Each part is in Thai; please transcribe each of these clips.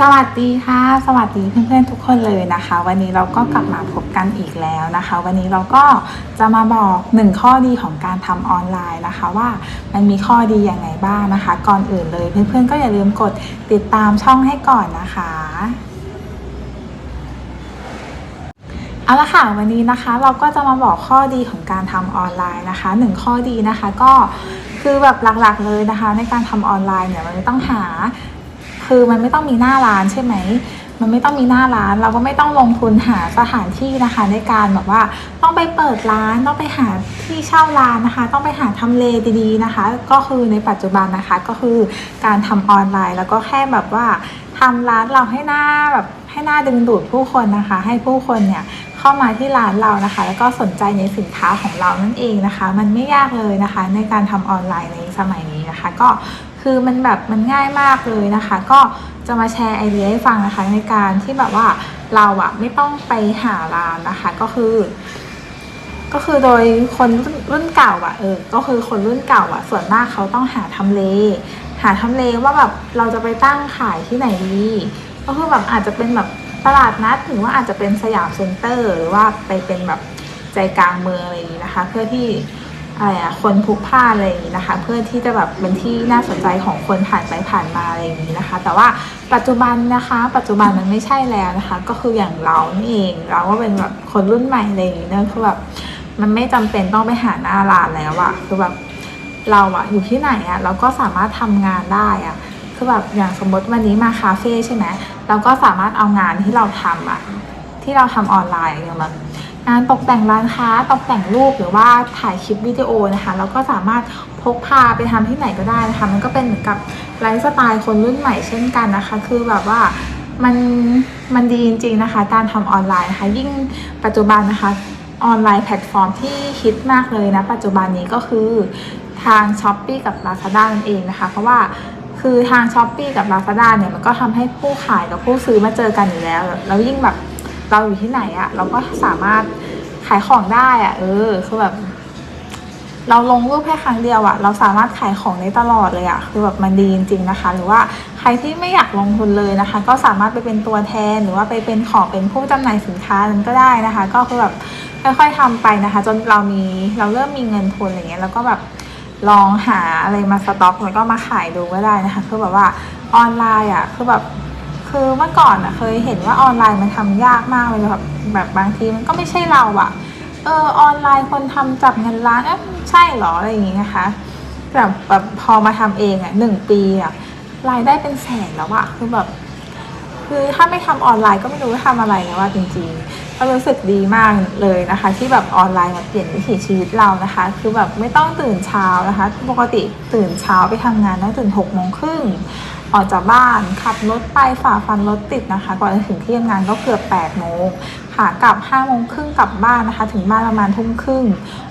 สวัสดีค่ะ สวัสดีเพื่อนๆทุกคนเลยนะคะ วันนี้เราก็กลับมาพบกันอีกแล้วนะคะ วันนี้เราก็จะมาบอกหนึ่งข้อดีของการทำออนไลน์นะคะ ว่ามันมีข้อดีอยังไงบ้างนะคะ ก่อนอื่นเลยเพื่อนๆก็อย่าลืมกดติดตามช่องให้ก่อนนะคะเอาละค่ะวันนี้นะคะเราก็จะมาบอกข้อดีของการทำออนไลน์นะคะหนึ่งข้อดีนะคะก็คือแบบหลักๆเลยนะคะ ในการทำออนไลน์เนี่ยมันไม่ต้องหา คือมันไม่ต้องมีหน้าร้านใช่ไหมมันไม่ต้องมีหน้าร้านเราก็ไม่ต้องลงทุนหาสถานที่นะคะ ในการแบบว่าต้องไปเปิดร้านต้องไปหาที่เช่าร้านนะคะ ต้องไปหาทำเลดีๆนะคะ ก็คือในปัจจุบันนะคะก็คือการทำออนไลน์ แล้วก็แค่แบบว่าทำร้านเราให้หน้าแบบให้หน้าดึงดูดผู้คนนะคะ ให้ผู้คนเนี่ยเข้ามาที่ร้านเรานะคะ แล้วก็สนใจในสินค้าของเรานั่นเองนะคะ มันไม่ยากเลยนะคะ ในการทำออนไลน์ในสมัยนี้นะคะ ก็ คือมันแบบมันง่ายมากเลยนะคะ ก็จะมาแชร์ไอเดียให้ฟังนะคะในการที่แบบว่าเราอะไม่ต้องไปหาร้านนะคะก็คือ ก็คือโดยคนรุ่นเก่าอะเออก็คือคนรุ่นเก่าอะส่วนมากเขาต้องหาทำเล หาทำเลว่าแบบเราจะไปตั้งขายที่ไหนดีก็คือแบบอาจจะเป็นแบบตลาดนัดหรือว่าอาจจะเป็นสยามเซ็นเตอร์ หรือว่าไปเป็นแบบใจกลางเมืองอะไรอย่างนี้นะคะ เพื่อที่ อะไรอะคนพลุกพล่านอะไรอย่างนี้นะคะ เพื่อที่จะแบบเป็นที่น่าสนใจของคนผ่านไปผ่านมาอะไรอย่างนี้นะคะ แต่ว่าปัจจุบันนะคะ ปัจจุบันมันไม่ใช่แล้วนะคะ ก็คืออย่างเรานี่เองเราก็เป็นแบบคนรุ่นใหม่อะไรอย่างนี้เนอะคือแบบมันไม่จำเป็นต้องไปหาหน้าร้านแล้วอะคือแบบเราอะอยู่ที่ไหนอะเราก็สามารถทำงานได้อะคือแบบอย่างสมมติวันนี้มาคาเฟ่ใช่ไหมเราก็สามารถเอางานที่เราทำอะที่เราทำออนไลน์อย่า งานตกแต่งร้านค้าตกแต่งรูปหรือว่าถ่ายคลิปวิดีโอนะคะเราก็สามารถพกพาไปทำที่ไหนก็ได้นะคะ มันก็เป็นเหมือนกับไลฟ์สไตล์คนรุ่นใหม่เช่นกันนะคะ คือแบบว่ามันมันดีจริง ๆนะคะ การทำออนไลน์นะคะยิ่งปัจจุบันนะคะออนไลน์แพลตฟอร์มที่ฮิตมากเลยนะ ปัจจุบันนี้ก็คือทาง s h อ p e e กับ Lazada นั่นเองนะคะ เพราะว่าคือทาง s h อ p e e กับ Lazada เนี่ยมันก็ทำให้ผู้ขายกับผู้ซื้อมาเจอกันอยู่แล้ว แล้วยิ่งแบบ เราอยู่ที่ไหนอะเราก็สามารถขายของได้อะเออคือแบบ เราลงรูปแค่ครั้งเดียวอะเราสามารถขายของได้ตลอดเลยอะคือแบบมันดีจริง ๆนะคะ หรือว่าใครที่ไม่อยากลงทุนเลยนะคะ ก็สามารถไปเป็นตัวแทนหรือว่าไปเป็นของเป็นผู้จำหน่ายสินค้านั้นก็ได้นะคะ ก็คือแบบค่อยๆทำไปนะคะ จนเรามีเราเริ่มมีเงินทุนอะไรเงี้ยแล้วก็แบบลองหาอะไรมาสต็อกแล้วก็มาขายดูก็ได้นะคะ คือแบบว่าออนไลน์อะคือแบบ คือเมื่อก่อนอะเคยเห็นว่าออนไลน์มันทำยากมากเลยแบบแบบบางทีมันก็ไม่ใช่เราอะเออออนไลน์คนทำจับเงินล้านเอ๊ะใช่เหรออะไรอย่างงี้นะคะแบบแบบพอมาทำเองอะหนึ่งปีอะรายได้เป็นแสนแล้วอะคือแบบคือถ้าไม่ทำออนไลน์ก็ไม่รู้จะทำอะไรแล้วว่าจริง ๆ ก็รู้สึกดีมากเลยนะคะ ที่แบบออนไลน์มาเปลี่ยนวิถีชีวิตเรานะคะ คือแบบไม่ต้องตื่นเช้านะคะ ปกติตื่นเช้าไปทำงานต้องตื่นหกโมงครึ่งออกจากบ้านขับรถไปฝ่าฟันรถติดนะคะกว่าจะถึงที่ทำงานก็เกือบ8ปดโมงขากลับ5้าโมงครึ่งกลับบ้านนะคะ ถึงบ้านประมาณทุ่มครึ่ง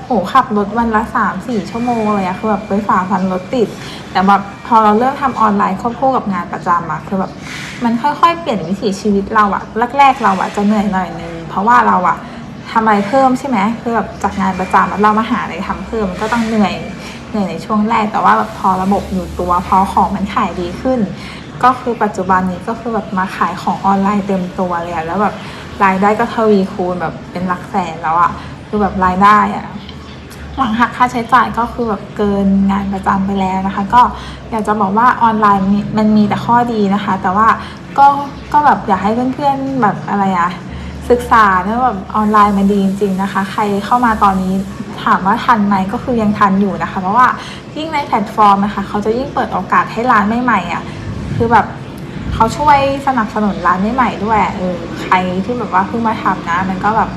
โหขับรถวันละ 3-4 ชั่วโมงเลยอะคือแบบไปฝ่าฟันรถติด แต่แบบพอเราเริ่มทำออนไลน์ควบคู่กับงานประจำอะคือแบบมันค่อยๆ เปลี่ยนวิถีชีวิตเราอะแรกๆเราอะจะเหนื่อยหน่อยนึง เพราะว่าเราอะทำอะไรเพิ่มใช่ไหมคือแบบจากงานประจำเรามาหาอะไรทำเพิ่มมันก็ต้องเหนื่อยเหนื่อยในช่วงแรกแต่ว่าแบบพอระบบอยู่ตัวพอของมันขายดีขึ้น ก็คือปัจจุบันนี้ก็คือแบบมาขายของออนไลน์เต็มตัวเลยแล้วแบบรายได้ก็ทวีคูณแบบเป็นหลักแสนแล้วอะคือแบบรายได้อะหลังหักค่าใช้จ่ายก็คือแบบเกินงานประจำไปแล้วนะคะ ก็อยากจะบอกว่าออนไลน์มีมันมีแต่ข้อดีนะคะ แต่ว่าก็ก็แบบอยากให้เพื่อนๆแบบอะไรอะ ศึกษาเนอะแบบออนไลน์มันดีจริง ๆนะคะ ใครเข้ามาตอนนี้ถามว่าทันไหมก็คือยังทันอยู่นะคะ เพราะว่ายิ่งในแพลตฟอร์มนะคะ เขาจะยิ่งเปิดโอกาสให้ร้านใหม่ๆอะคือแบบเขาช่วยสนับสนุนร้านใหม่ๆด้วยเออใครที่แบบว่าเพิ่งมาทำนะ มันก็แบบ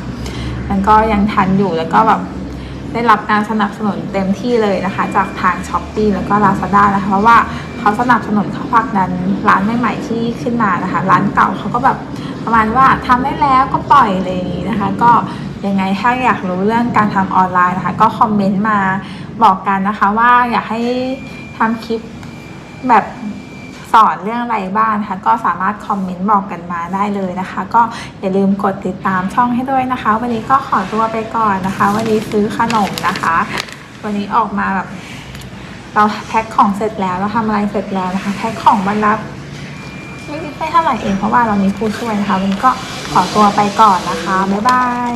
มันก็ยังทันอยู่แล้วก็แบบได้รับการสนับสนุนเต็มที่เลยนะคะ จากทางช้อปปีแล้วก็ Lazada นะคะ เพราะว่าเขาสนับสนุนเขาผลักดันร้านใหม่ๆที่ขึ้นมานะคะ ร้านเก่าเขาก็แบบ ประมาณว่าทำได้แล้วก็ปล่อยเลยนะคะ ก็ยังไงถ้าอยากรู้เรื่องการทำออนไลน์นะคะ ก็คอมเมนต์มาบอกกันนะคะว่าอยากให้ทำคลิปแบบสอนเรื่องอะไรบ้างนะคะก็สามารถคอมเมนต์บอกกันมาได้เลยนะคะ ก็อย่าลืมกดติดตามช่องให้ด้วยนะคะ วันนี้ก็ขอตัวไปก่อนนะคะ วันนี้ซื้อขนมนะคะ วันนี้ออกมาแบบเราแพ็คของเสร็จแล้วเราทำอะไรเสร็จแล้วนะคะ แพ็คของวันละไม่ ไม่เท่าไหร่เองเพราะว่าเรามีผู้ช่วยนะคะวันนี้ก็ขอตัวไปก่อนนะคะ บ๊ายบาย